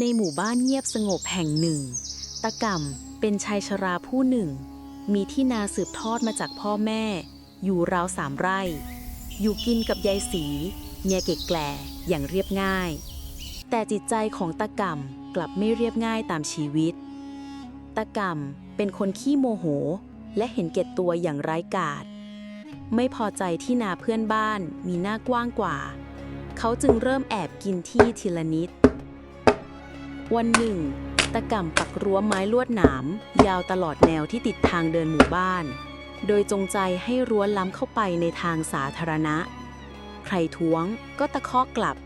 ในหมู่บ้านเงียบสงบแห่งหนึ่ง ตะก่ำเป็นชายชราผู้หนึ่ง มีที่นาสืบทอดมาจากพ่อแม่ อยู่ราวสามไร่ อยู่กินกับยายสีเมียเก่แก่อย่างเรียบง่าย แต่จิตใจของตะก่ำกลับไม่เรียบง่ายตามชีวิต ตะก่ำเป็นคนขี้โมโห และเห็นแก่ตัวอย่างไร้กาจไม่พอใจที่นาเพื่อนบ้านมีหน้ากว้างกว่า เขาจึงเริ่มแอบกินที่ทีละนิด วันหนึ่ง ตะก่ำปักรั้วไม้ลวดหนาม ยาวตลอดแนวที่ติดทางเดินหมู่บ้าน โดยจงใจให้รั้วล้ำเข้าไปในทางสาธารณะ ใครท้วงก็ตะคอกกลับ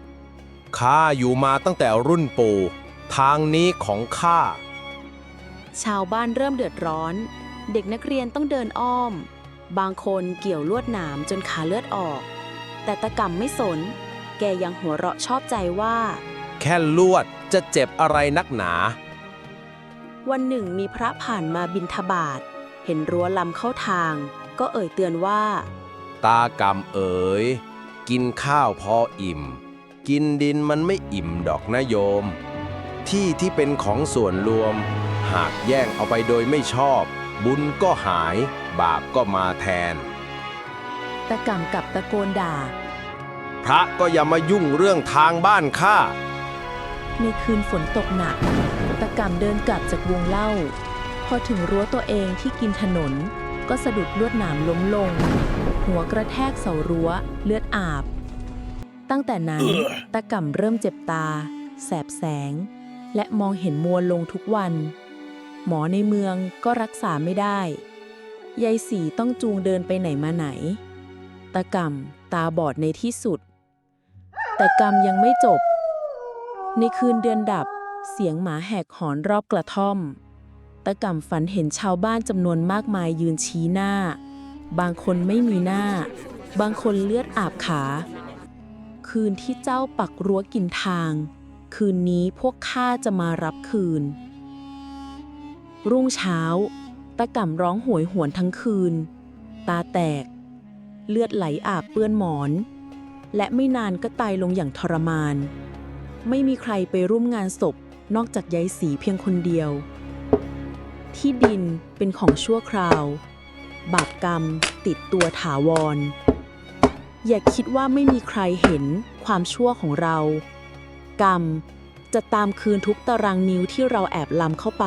ข้าอยู่มาตั้งแต่รุ่นปู่ ทางนี้ของข้า ชาวบ้านเริ่มเดือดร้อน เด็กนักเรียนต้องเดินอ้อม บางคนเกี่ยวลวดหนามจนขาเลือดออก แต่ตะก่ำไม่สน แกยังหัวเราะชอบใจว่า แค่ลวดจะเจ็บอะไรนักหนา วันหนึ่งมีพระผ่านมาบินทบาท เห็นรั้วล้ำเข้าทาง ก็เอ่ยเตือนว่า ตากรรมเอ๋ย กินข้าวพออิ่ม กินดินมันไม่อิ่มดอกนะโยม ที่ที่เป็นของส่วนรวม หากแย่งเอาไปโดยไม่ชอบ บุญก็หาย บาปก็มาแทน ตะก่ำกับตะโกนด่า พระก็อย่ามายุ่งเรื่องทางบ้านข้า ในคืนฝนตกหนัก ตะก่ำเดินกลับจากวงเล่า พอถึงรั้วตัวเองที่กินถนน ก็สะดุดลวดหนามล้มลง หัวกระแทกเสารั้วเลือดอาบ ตั้งแต่นั้นตะก่ำเริ่มเจ็บตา แสบแสง และมองเห็นมัวลงทุกวัน หมอในเมืองก็รักษาไม่ได้ยายสีต้องจูงเดินไปไหนมาไหน ตะก่ำตาบอดในที่สุด แต่กรรมยังไม่จบ ในคืนเดือนดับ เสียงหมาแหกหอนรอบกระท่อม ตะก่ำฝันเห็นชาวบ้านจำนวนมากมายยืนชี้หน้า บางคนไม่มีหน้า บางคนเลือดอาบขา คืนที่เจ้าปักรั้วกินทาง คืนนี้พวกข้าจะมารับคืน รุ่งเช้า ตะก่ำร้องโหยหวนทั้งคืน ตาแตก เลือดไหลอาบเปื้อนหมอน และไม่นานก็ตายลงอย่างทรมาน ไม่มีใครไปร่วมงานศพ นอกจากยายสีเพียงคนเดียว ที่ดินเป็นของชั่วคราว บาปกรรมติดตัวถาวร อย่าคิดว่าไม่มีใครเห็นความชั่วของเรา กรรมจะตามคืนทุกตารางนิ้วที่เราแอบล้ำเข้าไป